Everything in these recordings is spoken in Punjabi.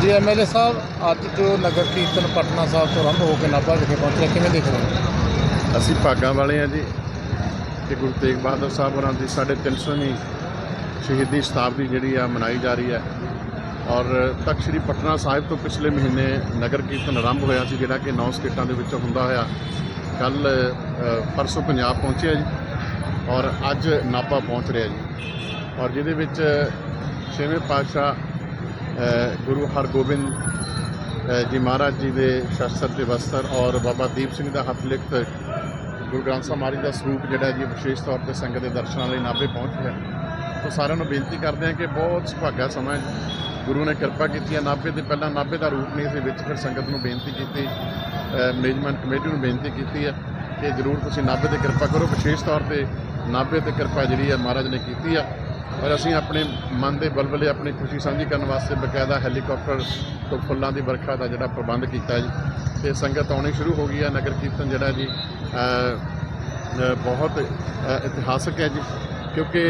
ਹਾਂਜੀ ਐਮਐਲਏ ਸਾਹਿਬ, ਅੱਜ ਜੋ ਨਗਰ ਕੀਰਤਨ ਪਟਨਾ ਸਾਹਿਬ ਤੋਂ ਆਰੰਭ ਹੋ ਕੇ ਨਾਭਾ ਵਿਖੇ ਪਹੁੰਚਿਆ ਕਿਵੇਂ ਦੇਖ ਰਹੇ ਹੋ? ਅਸੀਂ ਭਾਗਾਂ ਵਾਲੇ ਆ ਜੀ ਕਿ ਗੁਰੂ ਤੇਗ ਬਹਾਦਰ ਸਾਹਿਬ ਹੋਰਾਂ ਦੀ 350ਵੀਂ ਸ਼ਹੀਦੀ ਸ਼ਤਾਬਦੀ ਜਿਹੜੀ ਆ ਮਨਾਈ ਜਾ ਰਹੀ ਹੈ ਔਰ ਤਖਤ ਸ੍ਰੀ ਪਟਨਾ ਸਾਹਿਬ ਤੋਂ ਪਿਛਲੇ ਮਹੀਨੇ ਨਗਰ ਕੀਰਤਨ ਆਰੰਭ ਹੋਇਆ ਸੀ, ਜਿਹੜਾ ਕਿ 9 ਸਟੇਟਾਂ ਦੇ ਵਿੱਚੋਂ ਹੁੰਦਾ ਹੋਇਆ। ਕੱਲ ਪਰਸੋਂ ਪੰਜਾਬ ਪਹੁੰਚਿਆ ਜੀ ਔਰ ਅੱਜ ਨਾਭਾ ਪਹੁੰਚ ਰਿਹਾ ਜੀ। ਔਰ ਜਿਹਦੇ ਵਿੱਚ ਛੇਵੇਂ ਪਾਤਸ਼ਾਹ ਗੁਰੂ ਹਰਗੋਬਿੰਦ ਜੀ ਮਹਾਰਾਜ ਜੀ ਦੇ ਸ਼ਸਤਰ ਤੇ ਵਸਤਰ ਔਰ ਬਾਬਾ ਦੀਪ ਸਿੰਘ ਦਾ ਹੱਥ ਲਿਖਤ ਗੁਰੂ ਗ੍ਰੰਥ ਸਾਹਿਬ ਮਹਾਰਾਜ ਦਾ ਸਰੂਪ ਜਿਹੜਾ ਜੀ ਵਿਸ਼ੇਸ਼ ਤੌਰ ਤੇ ਸੰਗਤ ਦੇ ਦਰਸ਼ਨਾਂ ਲਈ ਨਾਭੇ ਪਹੁੰਚ ਗਿਆ। ਸੋ ਸਾਰਿਆਂ ਨੂੰ ਬੇਨਤੀ ਕਰਦੇ ਹਾਂ ਕਿ ਬਹੁਤ ਸੁਭਾਗਾ ਸਮਾਂ ਗੁਰੂ ਨੇ ਕਿਰਪਾ ਕੀਤੀ ਹੈ ਨਾਭੇ ਤੇ ਪਹਿਲਾਂ ਨਾਭੇ ਦਾ ਰੂਪ ਨਹੀਂ ਸੀ ਵਿੱਚ, ਫਿਰ ਸੰਗਤ ਨੂੰ ਬੇਨਤੀ ਕੀਤੀ ਮੈਨੇਜਮੈਂਟ ਕਮੇਟੀ ਨੂੰ ਬੇਨਤੀ ਕੀਤੀ ਹੈ ਕਿ ਜਰੂਰ ਤੁਸੀਂ ਨਾਭੇ ਤੇ ਕਿਰਪਾ ਕਰੋ। ਵਿਸ਼ੇਸ਼ ਤੌਰ ਤੇ ਨਾਭੇ ਤੇ ਕਿਰਪਾ ਜਿਹੜੀ ਹੈ ਮਹਾਰਾਜ ਨੇ ਕੀਤੀ ਆ ਔਰ ਅਸੀਂ ਆਪਣੇ ਮਨ ਦੇ ਬਲਬਲੇ ਆਪਣੀ ਖੁਸ਼ੀ ਸਾਂਝੀ ਕਰਨ ਵਾਸਤੇ ਬਕਾਇਦਾ ਹੈਲੀਕਾਪਟਰ ਤੋਂ ਫੁੱਲਾਂ ਦੀ ਵਰਖਾ ਦਾ ਜਿਹੜਾ ਪ੍ਰਬੰਧ ਕੀਤਾ ਜੀ। ਤੇ ਸੰਗਤ ਆਉਣੀ ਸ਼ੁਰੂ ਹੋ ਗਈ ਹੈ, ਨਗਰ ਕੀਰਤਨ ਜਿਹੜਾ ਜੀ ਬਹੁਤ ਇਤਿਹਾਸਕ ਹੈ ਜੀ। ਕਿਉਂਕਿ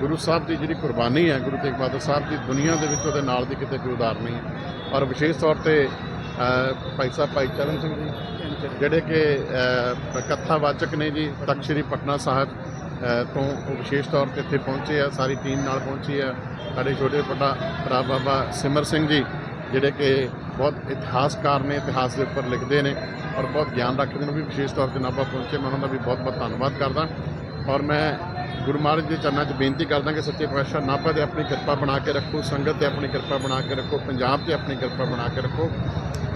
ਗੁਰੂ ਸਾਹਿਬ ਦੀ ਜਿਹੜੀ ਕੁਰਬਾਨੀ ਹੈ, ਗੁਰੂ ਤੇਗ ਬਹਾਦਰ ਸਾਹਿਬ ਦੀ ਦੁਨੀਆ ਦੇ ਵਿੱਚ ਉਹਦੇ ਨਾਲ ਦੀ ਕਿਤੇ ਕੋਈ ਉਦਾਹਰਣ ਨਹੀਂ ਹੈ। ਔਰ ਵਿਸ਼ੇਸ਼ ਤੌਰ ਤੇ ਭਾਈ ਸਾਹਿਬ ਭਾਈ ਚਰਨ ਸਿੰਘ ਜੀ, ਜਿਹੜੇ ਕਿ ਕਥਾਵਾਚਕ ਨੇ ਜੀ, ਤਖਤ ਸ੍ਰੀ ਪਟਨਾ ਸਾਹਿਬ ਤੋਂ ਉਹ ਵਿਸ਼ੇਸ਼ ਤੌਰ ਤੇ ਇੱਥੇ ਪਹੁੰਚੇ ਆ, ਸਾਰੀ ਟੀਮ ਨਾਲ ਪਹੁੰਚੀ ਆ। ਸਾਡੇ ਛੋਟੇ ਵੱਡਾ ਭਰਾ ਬਾਬਾ ਸਿਮਰ ਸਿੰਘ ਜੀ, ਜਿਹੜੇ ਕਿ ਬਹੁਤ ਇਤਿਹਾਸਕਾਰ ਨੇ, ਇਤਿਹਾਸ ਦੇ ਉੱਪਰ ਲਿਖਦੇ ਨੇ ਔਰ ਬਹੁਤ ਗਿਆਨ ਰੱਖਦੇ ਨੇ ਉਹ ਵੀ ਵਿਸ਼ੇਸ਼ ਤੌਰ ਤੇ ਨਾਭਾ ਪਹੁੰਚੇ। ਮੈਂ ਉਹਨਾਂ ਦਾ ਵੀ ਬਹੁਤ ਬਹੁਤ ਧੰਨਵਾਦ ਕਰਦਾ। ਔਰ ਮੈਂ ਗੁਰੂ ਮਹਾਰਾਜ ਦੇ ਚਰਨਾਂ 'ਚ ਬੇਨਤੀ ਕਰਦਾ ਕਿ ਸੱਚੇ ਪਾਤਸ਼ਾਹ ਨਾਭਾ ਤੇ ਆਪਣੀ ਕਿਰਪਾ ਬਣਾ ਕੇ ਰੱਖੋ, ਸੰਗਤ ਤੇ ਆਪਣੀ ਕਿਰਪਾ ਬਣਾ ਕੇ ਰੱਖੋ, ਪੰਜਾਬ ਤੇ ਆਪਣੀ ਕਿਰਪਾ ਬਣਾ ਕੇ ਰੱਖੋ।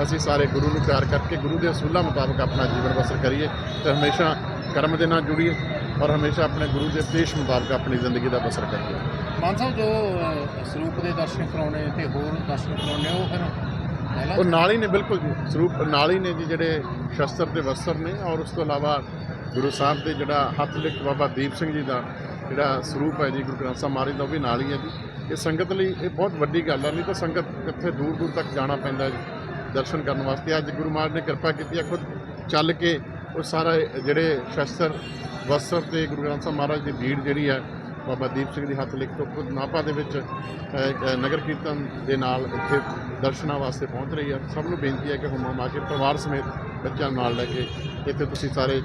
ਅਸੀਂ ਸਾਰੇ ਗੁਰੂ ਨੂੰ ਪਿਆਰ ਕਰਕੇ, ਗੁਰੂ ਦੇ ਅਸੂਲਾਂ ਮੁਤਾਬਕ ਆਪਣਾ ਜੀਵਨ ਬਸਰ ਕਰੀਏ ਤੇ ਹਮੇਸ਼ਾ ਕਰਮ ਦੇ ਨਾਲ ਜੁੜੀਏ। ਔਰ ਹਮੇਸ਼ਾ ਆਪਣੇ ਗੁਰੂ ਦੇ ਉਪਦੇਸ਼ ਮੁਤਾਬਕ ਆਪਣੀ ਜ਼ਿੰਦਗੀ ਦਾ ਬਸਰ ਕਰੀਏ ਮਾਨ ਸਾਹਿਬ ਜੋ ਸਰੂਪ ਦੇ ਦਰਸ਼ਨ ਕਰਾਉਣੇ ਤੇ ਹੋਰ ਦਰਸ਼ਨ ਕਰਾਉਣੇ ਉਹ ਫਿਰ ਉਹ ਨਾਲ ਹੀ ਨੇ ਬਿਲਕੁਲ ਜੀ। ਸਰੂਪ ਨਾਲ ਹੀ ਨੇ ਜੀ ਜਿਹੜੇ ਸ਼ਸਤਰ ਤੇ ਵਸਤਰ ਨੇ ਔਰ ਉਸ ਤੋਂ ਇਲਾਵਾ ਗੁਰੂ ਸਾਹਿਬ ਦੇ ਜਿਹੜਾ ਹੱਥ ਲਿਖਤ ਬਾਬਾ ਦੀਪ ਸਿੰਘ ਜੀ ਦਾ ਜਿਹੜਾ ਸਰੂਪ ਹੈ ਜੀ ਗੁਰੂ ਗ੍ਰੰਥ ਸਾਹਿਬ ਮਹਾਰਾਜ ਦਾ ਉਹ ਵੀ ਨਾਲ ਹੀ ਹੈ ਜੀ। ਇਹ ਸੰਗਤ ਲਈ ਇਹ ਬਹੁਤ ਵੱਡੀ ਗੱਲ ਹੈ ਨਹੀਂ ਤਾਂ ਸੰਗਤ ਕਿੱਥੇ ਦੂਰ ਦੂਰ ਤੱਕ ਜਾਣਾ ਪੈਂਦਾ ਜੀ ਦਰਸ਼ਨ ਕਰਨ ਵਾਸਤੇ। ਅੱਜ ਗੁਰੂ ਮਹਾਰਾਜ ਨੇ ਕਿਰਪਾ ਕੀਤੀ ਹੈ ਖੁਦ ਚੱਲ ਕੇ ਉਹ ਸਾਰਾ ਜਿਹੜੇ ਸ਼ਸਤਰ ਵਸਤਰ ਤੇ ਗੁਰੂ ਗ੍ਰੰਥ ਸਾਹਿਬ ਮਹਾਰਾਜ ਦੀ ਭੀੜ ਜਿਹੜੀ ਹੈ ਬਾਬਾ ਦੀਪ ਸਿੰਘ ਦੀ ਹੱਥ ਲਿਖ ਤੋਂ ਖੁਦ ਨਾਭਾ ਦੇ ਵਿੱਚ ਨਗਰ ਕੀਰਤਨ ਦੇ ਨਾਲ ਇੱਥੇ ਦਰਸ਼ਨਾਂ ਵਾਸਤੇ ਪਹੁੰਚ ਰਹੀ ਹੈ ਸਭ ਨੂੰ ਬੇਨਤੀ ਹੈ ਕਿ ਹੁਮ ਮਾ ਕੇ ਪਰਿਵਾਰ ਸਮੇਤ ਬੱਚਿਆਂ ਨੂੰ ਨਾਲ ਲੈ ਕੇ ਇੱਥੇ ਤੁਸੀਂ ਸਾਰੇ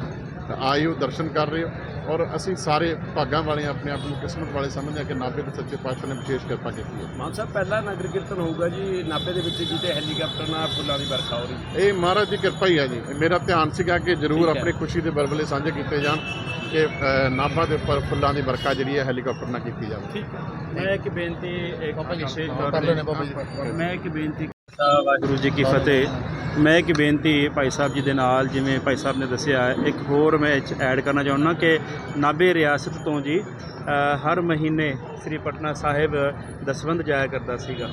ਆਏ ਹੋ ਦਰਸ਼ਨ ਕਰ ਰਹੇ ਹੋ ਔਰ ਅਸੀਂ ਸਾਰੇ ਭਾਗਾਂ ਵਾਲੇ ਆਪਣੇ ਆਪ ਨੂੰ ਕਿਸਮਤ ਵਾਲੇ ਸਮਝਦੇ ਹਾਂ ਕਿ ਨਾਭੇ ਦੇ ਸੱਚੇ ਪਾਤਸ਼ਾਹ ਨੇ ਵਿਸ਼ੇਸ਼ ਕਿਰਪਾ ਕੀਤੀ ਹੈ। ਮਾਨ ਸਾਹਿਬ ਪਹਿਲਾ ਨਗਰ ਕੀਰਤਨ ਹੋਊਗਾ ਜੀ ਨਾਭੇ ਦੇ ਵਿੱਚ ਜਿੱਤੇ ਹੈਲੀਕਾਪਟਰ ਨਾਲ ਫੁੱਲਾਂ ਦੀ ਵਰਖਾ ਹੋ ਰਹੀ ਇਹ ਮਹਾਰਾਜ ਦੀ ਕਿਰਪਾ ਹੀ ਹੈ ਜੀ। ਮੇਰਾ ਧਿਆਨ ਸੀਗਾ ਕਿ ਜਰੂਰ। ਆਪਣੀ ਖੁਸ਼ੀ ਦੇ ਬਲਬਲੇ ਸਾਂਝੇ ਕੀਤੇ ਜਾਣ ਕਿ ਨਾਭਾ ਦੇ ਉੱਪਰ ਫੁੱਲਾਂ ਦੀ ਵਰਖਾ ਜਿਹੜੀ ਹੈ ਹੈਲੀਕਾਪਟਰ ਨਾਲ ਕੀਤੀ ਜਾਵੇ। ਠੀਕ ਹੈ। ਮੈਂ ਇੱਕ ਬੇਨਤੀ ਇੱਕ ਵਿਸ਼ੇਸ਼ ਤੌਰ ਤੇ ਮੈਂ ਇੱਕ ਬੇਨਤੀ ਵਾਹਿਗੁਰੂ ਜੀ ਕੀ ਫਤਿਹ। ਮੈਂ ਇੱਕ ਬੇਨਤੀ ਭਾਈ ਸਾਹਿਬ ਜੀ ਦੇ ਨਾਲ, ਜਿਵੇਂ ਭਾਈ ਸਾਹਿਬ ਨੇ ਦੱਸਿਆ, ਇੱਕ ਹੋਰ ਮੈਂ ਇਹ 'ਚ ਐਡ ਕਰਨਾ ਚਾਹੁੰਦਾ ਕਿ ਨਾਭੇ ਰਿਆਸਤ ਤੋਂ ਜੀ ਹਰ ਮਹੀਨੇ ਸ੍ਰੀ ਪਟਨਾ ਸਾਹਿਬ ਦਸਵੰਧ ਜਾਇਆ ਕਰਦਾ ਸੀਗਾ।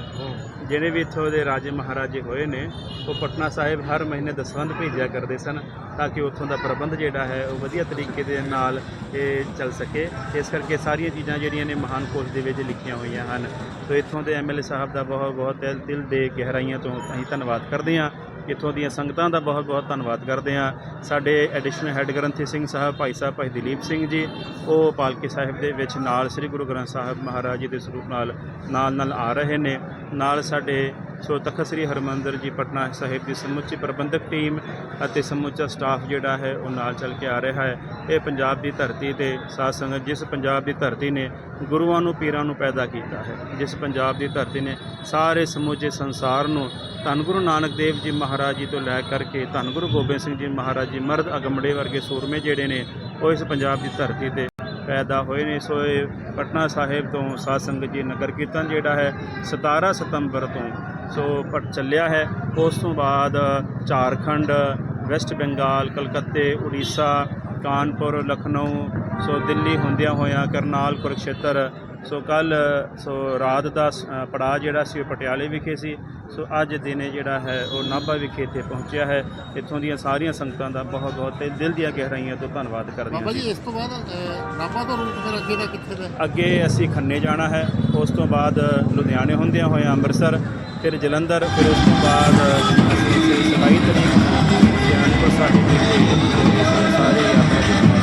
ਜਿਹੜੇ ਵੀ ਇੱਥੋਂ ਦੇ ਰਾਜੇ ਮਹਾਰਾਜੇ ਹੋਏ ਨੇ, ਉਹ ਪਟਨਾ ਸਾਹਿਬ ਹਰ ਮਹੀਨੇ ਦਸਵੰਧ ਭੇਜਿਆ ਕਰਦੇ ਸਨ, ਤਾਂ ਕਿ ਉੱਥੋਂ ਦਾ ਪ੍ਰਬੰਧ ਜਿਹੜਾ ਹੈ, ਉਹ ਵਧੀਆ ਤਰੀਕੇ ਦੇ ਨਾਲ ਇਹ ਚੱਲ ਸਕੇ। ਇਸ ਕਰਕੇ ਸਾਰੀਆਂ ਚੀਜ਼ਾਂ ਜਿਹੜੀਆਂ ਨੇ ਮਹਾਨ ਕੋਸ਼ ਦੇ ਵਿੱਚ ਲਿਖੀਆਂ ਹੋਈਆਂ ਹਨ। ਸੋ ਇੱਥੋਂ ਦੇ ਐਮਐਲਏ ਸਾਹਿਬ ਦਾ ਬਹੁਤ ਬਹੁਤ ਦਿਲ ਦੇ ਗਹਿਰਾਈਆਂ ਤੋਂ ਅਸੀਂ ਧੰਨਵਾਦ ਕਰਦੇ ਹਾਂ। ਇੱਥੋਂ ਦੀਆਂ ਸੰਗਤਾਂ ਦਾ ਬਹੁਤ ਬਹੁਤ ਧੰਨਵਾਦ ਕਰਦੇ ਹਾਂ। ਸਾਡੇ ਐਡੀਸ਼ਨਲ ਹੈੱਡ ਗ੍ਰੰਥੀ ਸਿੰਘ ਸਾਹਿਬ, ਭਾਈ ਸਾਹਿਬ, ਭਾਈ ਦਲੀਪ ਸਿੰਘ ਜੀ, ਉਹ ਪਾਲਕੀ ਸਾਹਿਬ ਦੇ ਵਿੱਚ ਨਾਲ ਸ੍ਰੀ ਗੁਰੂ ਗ੍ਰੰਥ ਸਾਹਿਬ ਮਹਾਰਾਜ ਜੀ ਦੇ ਸਰੂਪ ਨਾਲ ਨਾਲ ਨਾਲ ਆ ਰਹੇ ਨੇ। ਨਾਲ ਸਾਡੇ ਸੋ ਤਖਤ ਸ੍ਰੀ ਹਰਮੰਦਰ ਜੀ, ਪਟਨਾ ਸਾਹਿਬ ਦੀ ਸਮੁੱਚੀ ਪ੍ਰਬੰਧਕ ਟੀਮ ਅਤੇ ਸਮੁੱਚਾ ਸਟਾਫ ਜਿਹੜਾ ਹੈ, ਉਹ ਨਾਲ ਚੱਲ ਕੇ ਆ ਰਿਹਾ ਹੈ। ਇਹ ਪੰਜਾਬ ਦੀ ਧਰਤੀ ਤੇ ਸਾਧ ਸੰਗਤ, ਜਿਸ ਪੰਜਾਬ ਦੀ ਧਰਤੀ ਨੇ ਗੁਰੂਆਂ ਨੂੰ, ਪੀਰਾਂ ਨੂੰ ਪੈਦਾ ਕੀਤਾ ਹੈ, ਜਿਸ ਪੰਜਾਬ ਦੀ ਧਰਤੀ ਨੇ ਸਾਰੇ ਸਮੁੱਚੇ ਸੰਸਾਰ ਨੂੰ ਧੰਨ ਗੁਰੂ ਨਾਨਕ ਦੇਵ ਜੀ ਮਹਾਰਾਜ ਜੀ ਤੋਂ ਲੈ ਕਰਕੇ ਧੰਨ ਗੁਰੂ ਗੋਬਿੰਦ ਸਿੰਘ ਜੀ ਮਹਾਰਾਜ ਜੀ ਮਰਦ ਅਗਮੜੇ ਵਰਗੇ ਸੂਰਮੇ ਜਿਹੜੇ ਨੇ, ਉਹ ਇਸ ਪੰਜਾਬ ਦੀ ਧਰਤੀ ਤੇ ਪੈਦਾ ਹੋਏ ਨੇ। ਸੋ ਇਹ ਪਟਨਾ ਸਾਹਿਬ ਤੋਂ ਸਾਧ ਸੰਗਤ ਜੀ ਨਗਰ ਕੀਰਤਨ ਜਿਹੜਾ ਹੈ 17 ਸਤੰਬਰ ਤੋਂ ਸੋ ਪਟ ਚੱਲਿਆ ਹੈ। ਉਸ ਤੋਂ ਬਾਅਦ ਝਾਰਖੰਡ, ਵੈਸਟ ਬੰਗਾਲ, ਕਲਕੱਤੇ, ਉੜੀਸਾ, ਕਾਨਪੁਰ, ਲਖਨਊ, ਸੋ ਦਿੱਲੀ ਹੁੰਦਿਆਂ ਹੋਇਆਂ ਕਰਨਾਲ ਕੁਰਕਸ਼ੇਤਰ ਸੋ ਕੱਲ ਸੋ ਰਾਤ ਦਾ ਪੜਾਅ ਜਿਹੜਾ ਸੀ ਉਹ ਪਟਿਆਲੇ ਵਿਖੇ ਸੀ। ਸੋ ਅੱਜ ਦਿਨੇ ਜਿਹੜਾ ਹੈ ਉਹ ਨਾਭਾ ਵਿਖੇ ਇੱਥੇ ਪਹੁੰਚਿਆ ਹੈ। ਇੱਥੋਂ ਦੀਆਂ ਸਾਰੀਆਂ ਸੰਗਤਾਂ ਦਾ ਬਹੁਤ ਬਹੁਤ ਤੇ ਦਿਲ ਦੀਆਂ ਗਹਿਰਾਈਆਂ ਤੋਂ ਧੰਨਵਾਦ ਕਰਦੇ ਬਾਬਾ ਹਾਂ ਜੀ। ਇਸ ਤੋਂ ਬਾਅਦ ਨਾਭਾ ਦਾ ਰੂਟ ਫਿਰ ਅੱਗੇ ਦਾ ਕਿੱਥੇ ਦਾ? ਅੱਗੇ ਅਸੀਂ ਖੰਨੇ ਜਾਣਾ ਹੈ। ਉਸ ਤੋਂ ਬਾਅਦ ਲੁਧਿਆਣੇ ਹੁੰਦਿਆਂ ਹੋਇਆ ਅੰਮ੍ਰਿਤਸਰ ਫਿਰ ਜਲੰਧਰ ਫਿਰ ਉਸ ਤੋਂ ਬਾਅਦ ਅਸੀਂ 27 ਤਰੀਕ ਨੂੰ ਜਾਨਪੁਰ ਸਾਹਿਬ ਵਿਖੇ ਸਾਰੇ